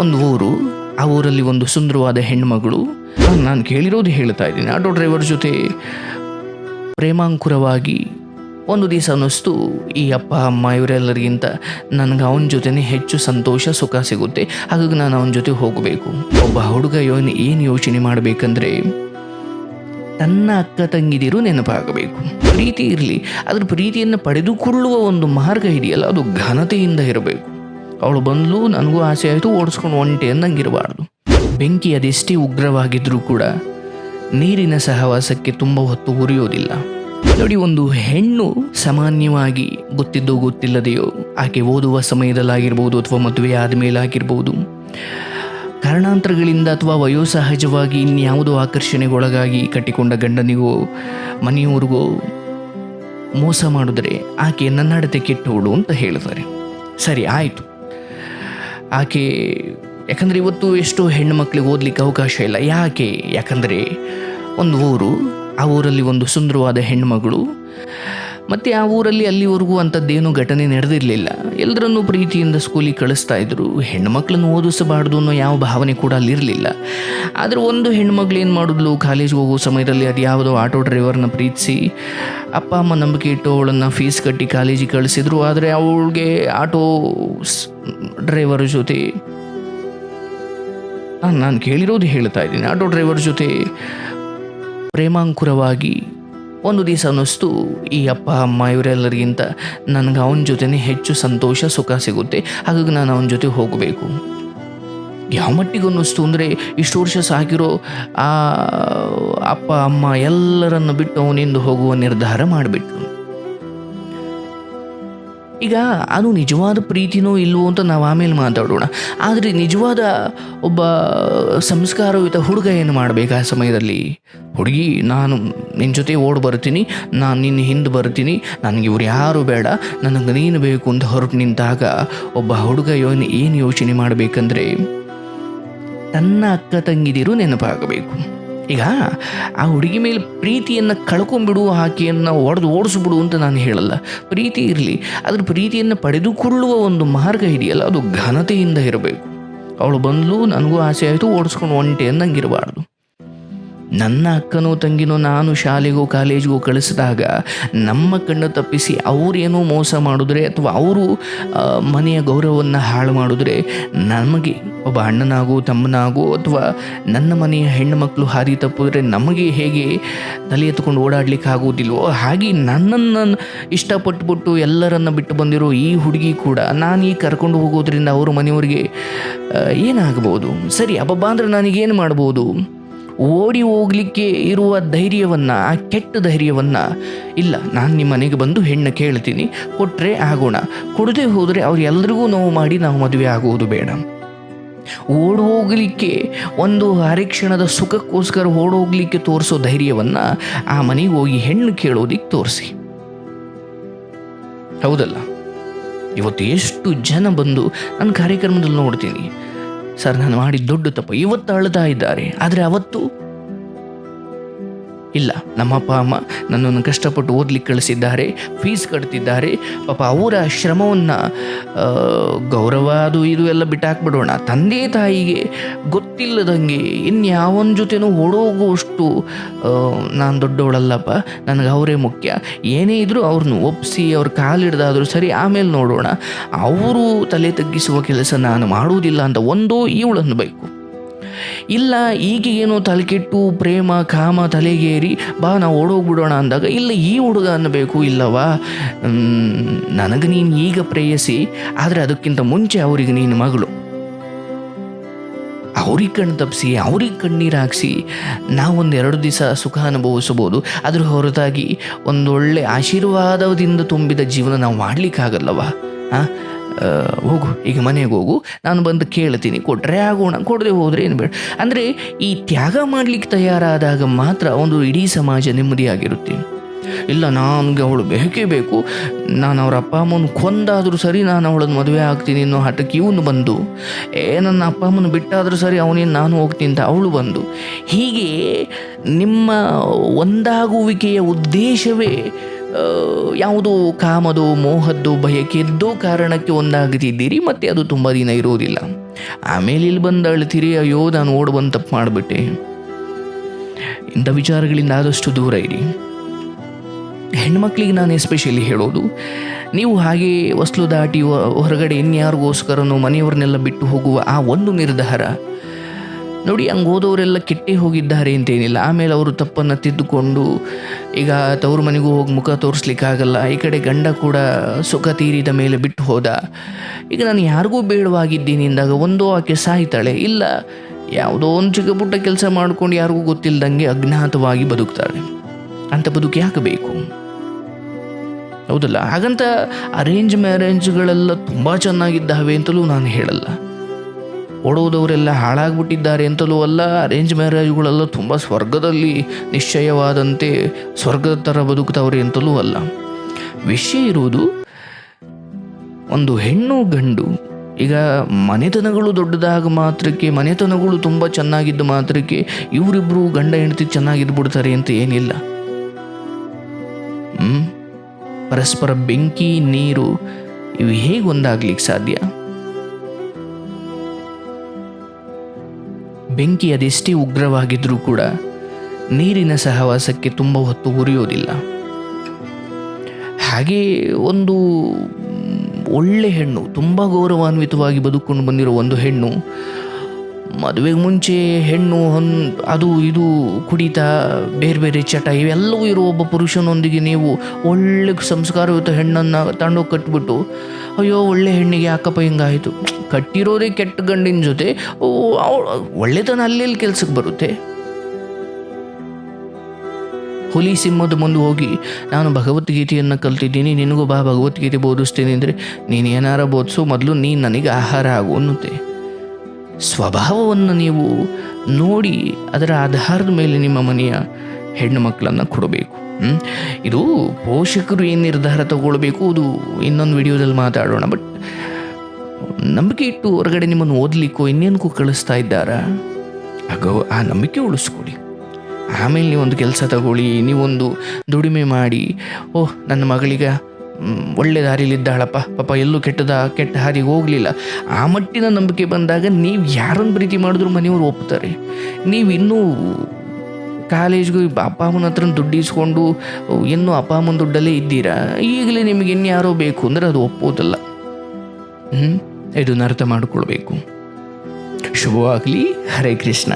ಒಂದು ಊರು, ಆ ಊರಲ್ಲಿ ಒಂದು ಸುಂದರವಾದ ಹೆಣ್ಮಗಳು. ನಾನು ಕೇಳಿರೋದು ಹೇಳ್ತಾ ಇದ್ದೀನಿ. ಆಟೋ ಡ್ರೈವರ್ ಜೊತೆ ಪ್ರೇಮಾಂಕುರವಾಗಿ ಒಂದು ದಿವಸ ಅನ್ನಿಸ್ತು, ಈ ಅಪ್ಪ, ಅಮ್ಮ ಇವರೆಲ್ಲರಿಗಿಂತ ನನಗೆ ಅವನ ಜೊತೆನೇ ಹೆಚ್ಚು ಸಂತೋಷ, ಸುಖ ಸಿಗುತ್ತೆ. ಹಾಗಾಗಿ ನಾನು ಅವನ ಜೊತೆ ಹೋಗಬೇಕು. ಒಬ್ಬ ಹುಡುಗ ಇವನು ಏನು ಯೋಚನೆ ಮಾಡಬೇಕಂದ್ರೆ, ತನ್ನ ಅಕ್ಕ ತಂಗಿದಿರು ನೆನಪಾಗಬೇಕು. ಪ್ರೀತಿ ಇರಲಿ. ಅದ್ರ ಪ್ರೀತಿಯನ್ನು ಪಡೆದುಕೊಳ್ಳುವ ಒಂದು ಮಾರ್ಗ ಇದೆಯಲ್ಲ, ಅದು ಘನತೆಯಿಂದ ಇರಬೇಕು. ಅವಳು ಬಂದ್ಲು, ನನಗೂ ಆಸೆ ಆಯಿತು, ಓಡಿಸ್ಕೊಂಡು ಒಂಟೆ ಅನ್ನಂಗಿರಬಾರ್ದು. ಬೆಂಕಿ ಅದೆಷ್ಟೇ ಉಗ್ರವಾಗಿದ್ರೂ ಕೂಡ ನೀರಿನ ಸಹವಾಸಕ್ಕೆ ತುಂಬ ಹೊತ್ತು ಉರಿಯೋದಿಲ್ಲ. ನೋಡಿ, ಒಂದು ಹೆಣ್ಣು ಸಾಮಾನ್ಯವಾಗಿ ಗೊತ್ತಿದ್ದೋ ಗೊತ್ತಿಲ್ಲದೆಯೋ ಆಕೆ ಓದುವ ಸಮಯದಲ್ಲಾಗಿರ್ಬೋದು ಅಥವಾ ಮದುವೆ ಆದಮೇಲಾಗಿರ್ಬೋದು. ಕಾರಣಾಂತರಗಳಿಂದ ಅಥವಾ ವಯೋಸಹಜವಾಗಿ ಇನ್ಯಾವುದೋ ಆಕರ್ಷಣೆಗೊಳಗಾಗಿ ಕಟ್ಟಿಕೊಂಡ ಗಂಡನಿಗೋ, ಮನೆಯವರಿಗೋ ಮೋಸ ಮಾಡಿದರೆ ಆಕೆ ನನ್ನಡತೆ ಕೆಟ್ಟವಳು ಅಂತ ಹೇಳ್ತಾರೆ ಸರಿ, ಆಯಿತು. ಆಕೆ, ಯಾಕಂದರೆ ಇವತ್ತು ಎಷ್ಟೋ ಹೆಣ್ಣು ಮಕ್ಕಳಿಗೆ ಓದಲಿಕ್ಕೆ ಅವಕಾಶ ಇಲ್ಲ. ಯಾಕೆ? ಯಾಕಂದರೆ ಒಂದು ಊರು, ಆ ಊರಲ್ಲಿ ಒಂದು ಸುಂದರವಾದ ಹೆಣ್ಣುಮಗಳು ಮತ್ತು ಆ ಊರಲ್ಲಿ ಅಲ್ಲಿವರೆಗೂ ಅಂಥದ್ದೇನೂ ಘಟನೆ ನಡೆದಿರಲಿಲ್ಲ. ಎಲ್ಲರನ್ನೂ ಪ್ರೀತಿಯಿಂದ ಸ್ಕೂಲಿಗೆ ಕಳಿಸ್ತಾ ಇದ್ರು. ಹೆಣ್ಮಕ್ಳನ್ನು ಓದಿಸಬಾರ್ದು ಅನ್ನೋ ಯಾವ ಭಾವನೆ ಕೂಡ ಅಲ್ಲಿರಲಿಲ್ಲ. ಆದರೆ ಒಂದು ಹೆಣ್ಮಗಳು ಏನು ಮಾಡಿದ್ಲು? ಕಾಲೇಜ್ಗೆ ಹೋಗೋ ಸಮಯದಲ್ಲಿ ಅದು ಯಾವುದೋ ಆಟೋ ಡ್ರೈವರ್ನ ಪ್ರೀತಿಸಿ ಅಪ್ಪ ಅಮ್ಮ ನಂಬಿಕೆ ಇಟ್ಟು ಅವಳನ್ನು ಫೀಸ್ ಕಟ್ಟಿ ಕಾಲೇಜಿಗೆ ಕಳಿಸಿದ್ರು. ಆದರೆ ಅವಳಿಗೆ ಆಟೋ ಡ್ರೈವರ್ ಜೊತೆ ನಾನು ನಾನು ಕೇಳಿರೋದು ಹೇಳ್ತಾ ಇದ್ದೀನಿ. ಆಟೋ ಡ್ರೈವರ್ ಜೊತೆ ಪ್ರೇಮಾಂಕುರವಾಗಿ ಒಂದು ದಿವಸ ಅನ್ನಿಸ್ತು. ಈ ಅಪ್ಪ, ಅಮ್ಮ ಇವರೆಲ್ಲರಿಗಿಂತ ನನಗೆ ಅವನ ಜೊತೆನೇ ಹೆಚ್ಚು ಸಂತೋಷ, ಸುಖ ಸಿಗುತ್ತೆ. ಹಾಗಾಗಿ ನಾನು ಅವನ ಜೊತೆ ಹೋಗಬೇಕು. ಯಾವ ಮಟ್ಟಿಗೆ ಅನ್ನಿಸ್ತು ಅಂದರೆ ಇಷ್ಟು ವರ್ಷ ಸಾಕಿರೋ ಆ, ಅಪ್ಪ, ಅಮ್ಮ ಎಲ್ಲರನ್ನು ಬಿಟ್ಟು ಅವನಿಂದ ಹೋಗುವ ನಿರ್ಧಾರ ಮಾಡಿಬಿಟ್ಟು ಈಗ ಅದು ನಿಜವಾದ ಪ್ರೀತಿನೋ ಇಲ್ವೋ ಅಂತ ನಾವು ಆಮೇಲೆ ಮಾತಾಡೋಣ. ಆದರೆ ನಿಜವಾದ ಒಬ್ಬ ಸಂಸ್ಕಾರಯುತ ಹುಡುಗ ಏನು ಮಾಡಬೇಕು ಆ ಸಮಯದಲ್ಲಿ? ಹುಡುಗಿ, ನಾನು ನಿನ್ನ ಜೊತೆ ಓಡಿ ಬರ್ತೀನಿ, ನಾನು ನಿನ್ನ ಹಿಂದೆ ಬರ್ತೀನಿ, ನನಗೆ ಇವ್ರು ಯಾರು ಬೇಡ, ನನಗೆ ನೀನು ಬೇಕು ಅಂತ ಹೊರಟು ನಿಂತಾಗ ಒಬ್ಬ ಹುಡುಗ ಯೋನ್ ಏನು ಯೋಚನೆ ಮಾಡಬೇಕಂದ್ರೆ ತನ್ನ ಅಕ್ಕ ತಂಗಿದಿರು ನೆನಪಾಗಬೇಕು. ಈಗ ಆ ಹುಡುಗಿ ಮೇಲೆ ಪ್ರೀತಿಯನ್ನು ಕಳ್ಕೊಂಬಿಡು ಆಕೆಯನ್ನು ಒಡೆದು ಓಡಿಸ್ಬಿಡು ಅಂತ ನಾನು ಹೇಳಲ್ಲ. ಪ್ರೀತಿ ಇರಲಿ ಅದ್ರ ಪ್ರೀತಿಯನ್ನು ಪಡೆದುಕೊಳ್ಳುವ ಒಂದು ಮಾರ್ಗ ಇದೆಯಲ್ಲ ಅದು ಘನತೆಯಿಂದ ಇರಬೇಕು. ಅವಳು ಬಂದಲು, ನನಗೂ ಆಸೆ ಆಯಿತು, ಓಡಿಸ್ಕೊಂಡು ಒಂಟೆ ಅನ್ನಂಗಿರಬಾರ್ದು. ನನ್ನ ಅಕ್ಕನೋ ತಂಗಿನೋ ನಾನು ಶಾಲೆಗೋ ಕಾಲೇಜಿಗೋ ಕಳಿಸಿದಾಗ ನಮ್ಮ ಕಣ್ಣು ತಪ್ಪಿಸಿ ಅವರೇನೋ ಮೋಸ ಮಾಡಿದ್ರೆ ಅಥವಾ ಅವರು ಮನೆಯ ಗೌರವವನ್ನು ಹಾಳು ಮಾಡಿದ್ರೆ ನಮಗೆ ಒಬ್ಬ ಅಣ್ಣನಾಗೋ, ತಮ್ಮನಾಗೋ ಅಥವಾ ನನ್ನ ಮನೆಯ ಹೆಣ್ಣು ಮಕ್ಕಳು ಹಾದಿ ತಪ್ಪಿದ್ರೆ ನಮಗೆ ಹೇಗೆ ತಲೆ ಎತ್ಕೊಂಡು ಓಡಾಡ್ಲಿಕ್ಕೆ ಆಗೋದಿಲ್ವೋ ಹಾಗೆ ನನ್ನನ್ನು ಇಷ್ಟಪಟ್ಟುಬಿಟ್ಟು ಎಲ್ಲರನ್ನು ಬಿಟ್ಟು ಬಂದಿರೋ ಈ ಹುಡುಗಿ ಕೂಡ ನಾನು ಈ ಕರ್ಕೊಂಡು ಹೋಗೋದ್ರಿಂದ ಅವ್ರ ಮನೆಯವರಿಗೆ ಏನಾಗಬಹುದು ಸರಿ, ಅಬ್ಬಬ್ಬ, ಅಂದ್ರೆ ನನಗೇನು ಮಾಡ್ಬೋದು? ಓಡಿ ಹೋಗ್ಲಿಕ್ಕೆ ಇರುವ ಧೈರ್ಯವನ್ನು, ಆ ಕೆಟ್ಟ ಧೈರ್ಯವನ್ನು, ಇಲ್ಲ, ನಾನು ನಿಮ್ಮ ಮನೆಗೆ ಬಂದು ಹೆಣ್ಣು ಕೇಳ್ತೀನಿ ಕೊಟ್ಟರೆ ಆಗೋಣ. ಕೊಡದೆ ಹೋದರೆ ಅವ್ರು ಎಲ್ರಿಗೂ ನೋವು ಮಾಡಿ ನಾವು ಮದುವೆ ಆಗುವುದು ಬೇಡ. ಓಡಿ ಹೋಗ್ಲಿಕ್ಕೆ, ಒಂದು ಅರೆಕ್ಷಣದ ಸುಖಕ್ಕೋಸ್ಕರ ಓಡೋಗ್ಲಿಕ್ಕೆ ತೋರಿಸೋ ಧೈರ್ಯವನ್ನು, ಆ ಮನೆಗೆ ಹೋಗಿ ಹೆಣ್ಣು ಕೇಳೋದಿಕ್ಕೆ ತೋರಿಸಿ. ಹೌದಲ್ಲ? ಇವತ್ತು ಎಷ್ಟು ಜನ ಬಂದು ನನ್ನ ಕಾರ್ಯಕ್ರಮದಲ್ಲಿ ನೋಡ್ತೀನಿ. ಸರ್ ನಾನು ಮಾಡಿದ ದೊಡ್ಡ ತಪ್ಪು. ಇವತ್ತು ಅಳ್ತಾ ಇದ್ದಾರೆ. ಆದರೆ ಅವತ್ತು ಇಲ್ಲ ನಮ್ಮ ಅಪ್ಪ ಅಮ್ಮ ನನ್ನನ್ನು ಕಷ್ಟಪಟ್ಟು ಓದ್ಲಿಕ್ಕೆ ಕಳಿಸಿದ್ದಾರೆ ಫೀಸ್ ಕಟ್ತಿದ್ದಾರೆ. ಪಾಪ ಅವರ ಶ್ರಮವನ್ನು ಗೌರವ ಅದು ಇದು ಎಲ್ಲ ಬಿಟ್ಟಾಕ್ಬಿಡೋಣ. ತಂದೆ ತಾಯಿಗೆ ಗೊತ್ತಿಲ್ಲದಂಗೆ ಇನ್ಯಾವನ ಜೊತೆನೂ ಓಡೋಗುವಷ್ಟು ನಾನು ದೊಡ್ಡವಳಲ್ಲಪ್ಪ, ನನಗೆ ಅವರೇ ಮುಖ್ಯ. ಏನೇ ಇದ್ದರೂ ಅವ್ರನ್ನ ಒಪ್ಪಿಸಿ ಅವ್ರ ಕಾಲಿಡ್ದಾದರೂ ಸರಿ, ಆಮೇಲೆ ನೋಡೋಣ. ಅವರು ತಲೆ ತಗ್ಗಿಸುವ ಕೆಲಸ ನಾನು ಮಾಡುವುದಿಲ್ಲ ಅಂತ ಒಂದೋ ಇವಳನ್ನು ಬೇಕು. ಇಲ್ಲ ಈಗ ಏನೋ ತಲೆಕೆಟ್ಟು, ಪ್ರೇಮ, ಕಾಮ, ತಲೆಗೇರಿ, ಬಾ, ನಾವು ಓಡೋಗ್ಬಿಡೋಣ ಅಂದಾಗ, ಇಲ್ಲ, ಈ ಹುಡುಗ ಅನ್ನಬೇಕು, ಇಲ್ಲವಾ? ನನಗೆ ನೀನು ಈಗ ಪ್ರೇಯಸಿ, ಆದರೆ ಅದಕ್ಕಿಂತ ಮುಂಚೆ ಅವರಿಗೆ ನೀನು ಮಗಳು. ಅವ್ರಿಗೆ ಕಣ್ಣು ತಪ್ಪಿಸಿ, ಅವ್ರಿಗೆ ಕಣ್ಣೀರು ಹಾಕ್ಸಿ, ನಾವೊಂದು ಎರಡು ದಿವಸ ಸುಖ ಅನುಭವಿಸಬಹುದು. ಅದ್ರ ಹೊರತಾಗಿ ಒಂದೊಳ್ಳೆ ಆಶೀರ್ವಾದದಿಂದ ತುಂಬಿದ ಜೀವನ ನಾವು ಮಾಡಲಿಕ್ಕಾಗಲ್ಲವ? ಹಾಂ? ಹೋಗು, ಈಗ ಮನೆಗೆ ಹೋಗು, ನಾನು ಬಂದು ಕೇಳ್ತೀನಿ ಕೊಟ್ಟರೆ ಆಗೋಣ, ಕೊಡದೆ ಹೋದರೆ ಏನು ಬೇಡ. ಅಂದರೆ ಈ ತ್ಯಾಗ ಮಾಡಲಿಕ್ಕೆ ತಯಾರಾದಾಗ ಮಾತ್ರ ಒಂದು ಇಡೀ ಸಮಾಜ ನೆಮ್ಮದಿಯಾಗಿರುತ್ತೆ ಇಲ್ಲ, ನನಗೆ ಅವಳು ಬೇಕೇ ಬೇಕು. ನಾನು ಅವ್ರ ಅಪ್ಪ ಅಮ್ಮನ ಕೊಂದಾದರೂ ಸರಿ ನಾನು ಅವಳನ್ನು ಮದುವೆ ಆಗ್ತೀನಿ ಅನ್ನೋ ಹಠಕ್ಕೆ ಇವನು ಬಂದು, ಏ, ನನ್ನ ಅಪ್ಪ ಅಮ್ಮನ ಬಿಟ್ಟಾದರೂ ಸರಿ ಅವನೇನು ನಾನು ಹೋಗ್ತೀನಿ ಅಂತ ಅವಳು ಬಂದು, ಹೀಗೆ ನಿಮ್ಮ ಒಂದಾಗುವಿಕೆಯ ಉದ್ದೇಶವೇ ಯಾವುದೋ ಕಾಮದು ಮೋಹದ್ದು ಬಯಕೆದ್ದು ಕಾರಣಕ್ಕೆ ಒಂದಾಗುತ್ತಿದ್ದೀರಿ ಮತ್ತು ಅದು ತುಂಬ ದಿನ ಇರೋದಿಲ್ಲ ಆಮೇಲೆ ಇಲ್ಲಿ ಬಂದು ಅಳ್ತೀರಿ ಅಯ್ಯೋ, ನಾನು ಓಡ್ ಬಂದು ತಪ್ಪು ಮಾಡಿಬಿಟ್ಟೆ. ಇಂಥ ವಿಚಾರಗಳಿಂದ ಆದಷ್ಟು ದೂರ ಇರಿ. ಹೆಣ್ಮಕ್ಳಿಗೆ ನಾನು ಎಸ್ಪೆಷಲಿ ಹೇಳೋದು, ನೀವು ಹಾಗೆ ವಸ್ಲು ದಾಟಿ ಹೊರಗಡೆ ಇನ್ಯಾರಿಗೋಸ್ಕರನೋ ಮನೆಯವ್ರನ್ನೆಲ್ಲ ಬಿಟ್ಟು ಹೋಗುವ ಆ ಒಂದು ನಿರ್ಧಾರ ನೋಡಿ, ಹಂಗೆ ಹೋದವರೆಲ್ಲ ಕೆಟ್ಟೇ ಹೋಗಿದ್ದಾರೆ ಅಂತೇನಿಲ್ಲ. ಆಮೇಲೆ ಅವರು ತಪ್ಪನ್ನು ತಿದ್ದುಕೊಂಡು ಈಗ ತವ್ರ ಮನೆಗೂ ಹೋಗಿ ಮುಖ ತೋರಿಸ್ಲಿಕ್ಕಾಗಲ್ಲ. ಈ ಕಡೆ ಗಂಡ ಕೂಡ ಸುಖ ತೀರಿದ ಮೇಲೆ ಬಿಟ್ಟು ಹೋದ. ಈಗ ನಾನು ಯಾರಿಗೂ ಬೇಡವಾಗಿದ್ದೀನಿ ಅಂದಾಗ ಒಂದೋ ಆಕೆ ಸಾಯ್ತಾಳೆ. ಇಲ್ಲ, ಯಾವುದೋ ಒಂದು ಚಿಕ್ಕ ಪುಟ್ಟ ಕೆಲಸ ಮಾಡ್ಕೊಂಡು ಯಾರಿಗೂ ಗೊತ್ತಿಲ್ಲದಂಗೆ ಅಜ್ಞಾತವಾಗಿ ಬದುಕ್ತಾಳೆ. ಅಂತ ಬದುಕು ಯಾಕೆ ಬೇಕು? ಹೌದಲ್ಲ? ಹಾಗಂತ ಅರೇಂಜ್ ಮ್ಯಾರೇಜ್ಗಳೆಲ್ಲ ತುಂಬ ಚೆನ್ನಾಗಿದ್ದಾವೆ ಅಂತಲೂ ನಾನು ಹೇಳಲ್ಲ. ಓಡೋದವರೆಲ್ಲ ಹಾಳಾಗ್ಬಿಟ್ಟಿದ್ದಾರೆ ಅಂತಲೂ ಅಲ್ಲ ಅರೇಂಜ್ ಮ್ಯಾರೇಜ್ಗಳೆಲ್ಲ ತುಂಬ ಸ್ವರ್ಗದಲ್ಲಿ ನಿಶ್ಚಯವಾದಂತೆ ಸ್ವರ್ಗದ ಥರ ಬದುಕ್ತಾವ್ರೆ ಅಂತಲೂ ಅಲ್ಲ. ವಿಷಯ ಇರುವುದು, ಒಂದು ಹೆಣ್ಣು ಗಂಡು, ಈಗ ಮನೆತನಗಳು ದೊಡ್ಡದಾಗ ಮಾತ್ರಕ್ಕೆ, ಮನೆತನಗಳು ತುಂಬ ಚೆನ್ನಾಗಿದ್ದ ಮಾತ್ರಕ್ಕೆ ಇವರಿಬ್ಬರು ಗಂಡ ಹೆಂಡತಿ ಚೆನ್ನಾಗಿದ್ದು ಬಿಡ್ತಾರೆ ಅಂತ ಏನಿಲ್ಲ. ಪರಸ್ಪರ ಬೆಂಕಿ, ನೀರು, ಇವು ಹೇಗೆ ಒಂದಾಗ್ಲಿಕ್ಕೆ ಸಾಧ್ಯ? ಬೆಂಕಿ ಅದೆಷ್ಟೇ ಉಗ್ರವಾಗಿದ್ದರೂ ಕೂಡ ನೀರಿನ ಸಹವಾಸಕ್ಕೆ ತುಂಬ ಹೊತ್ತು ಉರಿಯೋದಿಲ್ಲ. ಹಾಗೆ ಒಂದು ಒಳ್ಳೆ ಹೆಣ್ಣು, ತುಂಬ ಗೌರವಾನ್ವಿತವಾಗಿ ಬದುಕೊಂಡು ಬಂದಿರೋ ಒಂದು ಹೆಣ್ಣು ಮದುವೆಗೆ ಮುಂಚೆ ಹೆಣ್ಣು, ಹೊನ್, ಅದು ಇದು, ಕುಡಿತ, ಬೇರೆ ಬೇರೆ ಚಟ, ಇವೆಲ್ಲವೂ ಇರೋ ಒಬ್ಬ ಪುರುಷನೊಂದಿಗೆ ನೀವು ಒಳ್ಳೆ ಸಂಸ್ಕಾರಯುತ ಹೆಣ್ಣನ್ನು ತಗೊಂಡೋಗಿ ಕಟ್ಬಿಟ್ಟು, ಅಯ್ಯೋ, ಒಳ್ಳೆ ಹೆಣ್ಣಿಗೆ ಯಾಕಪ್ಪ ಹಿಂಗಾಯಿತು? ಕಟ್ಟಿರೋದೇ ಕೆಟ್ಟ ಗಂಡಿನ ಜೊತೆ ಒಳ್ಳೆತನ ಅಲ್ಲೆಲ್ಲಿ ಕೆಲ್ಸಕ್ಕೆ ಬರುತ್ತೆ. ಹುಲಿ ಸಿಂಹದ ಮುಂದೆ ಹೋಗಿ, ನಾನು ಭಗವದ್ಗೀತೆಯನ್ನು ಕಲ್ತಿದ್ದೀನಿ, ನಿನಗೂ ಬಾ ಭಗವದ್ಗೀತೆ ಬೋಧಿಸ್ತೀನಿ, ಅಂದರೆ ನೀನು ಏನಾರ ಬೋಧಿಸು, ಮೊದಲು ನೀನು ನನಗೆ ಆಹಾರ ಆಗು ಅನ್ನುತ್ತೆ. ಸ್ವಭಾವವನ್ನು ನೀವು ನೋಡಿ ಅದರ ಆಧಾರದ ಮೇಲೆ ನಿಮ್ಮ ಮನೆಯ ಹೆಣ್ಣು ಮಕ್ಕಳನ್ನು ಕೊಡಬೇಕು. ಇದು ಪೋಷಕರು ಏನು ನಿರ್ಧಾರ ತಗೊಳ್ಬೇಕು ಅದು ಇನ್ನೊಂದು ವಿಡಿಯೋದಲ್ಲಿ ಮಾತಾಡೋಣ. ಬಟ್ ನಂಬಿಕೆ ಇಟ್ಟು ಹೊರಗಡೆ ನಿಮ್ಮನ್ನು ಓದಲಿಕ್ಕೋ ಇನ್ನೇನಕ್ಕೂ ಕಳಿಸ್ತಾ ಇದ್ದಾರಾ? ಆಗೋ ಆ ನಂಬಿಕೆ ಉಳಿಸ್ಕೊಡಿ. ಆಮೇಲೆ ನೀವೊಂದು ಕೆಲಸ ತಗೊಳ್ಳಿ, ನೀವೊಂದು ದುಡಿಮೆ ಮಾಡಿ, ಓಹ್, ನನ್ನ ಮಗಳಿಗೆ ಒಳ್ಳೆ ದಾರಿಲಿದ್ದಾಳಪ್ಪ ಪಾಪ ಎಲ್ಲೂ ಕೆಟ್ಟದ, ಕೆಟ್ಟ ಹಾರಿಗೆ ಹೋಗಲಿಲ್ಲ. ಆ ಮಟ್ಟಿನ ನಂಬಿಕೆ ಬಂದಾಗ ನೀವು ಯಾರನ್ನು ಪ್ರೀತಿ ಮಾಡಿದ್ರು ಮನೆಯವರು ಒಪ್ತಾರೆ. ನೀವು ಇನ್ನೂ ಕಾಲೇಜ್ಗೂ ಅಪ್ಪ ಅಮ್ಮನ ಹತ್ರ ದುಡ್ಡು ಇಸ್ಕೊಂಡು ಇನ್ನೂ ಅಪ್ಪ ಅಮ್ಮನ ದುಡ್ಡಲ್ಲೇ ಇದ್ದೀರಾ? ಈಗಲೇ ನಿಮಗೆ ಇನ್ಯಾರೋ ಬೇಕು ಅಂದರೆ ಅದು ಒಪ್ಪೋದಲ್ಲ. ಹ್ಞೂ ಇದನ್ನು ಅರ್ಥ ಮಾಡಿಕೊಳ್ಬೇಕು. ಶುಭವಾಗಲಿ, ಹರೇ ಕೃಷ್ಣ.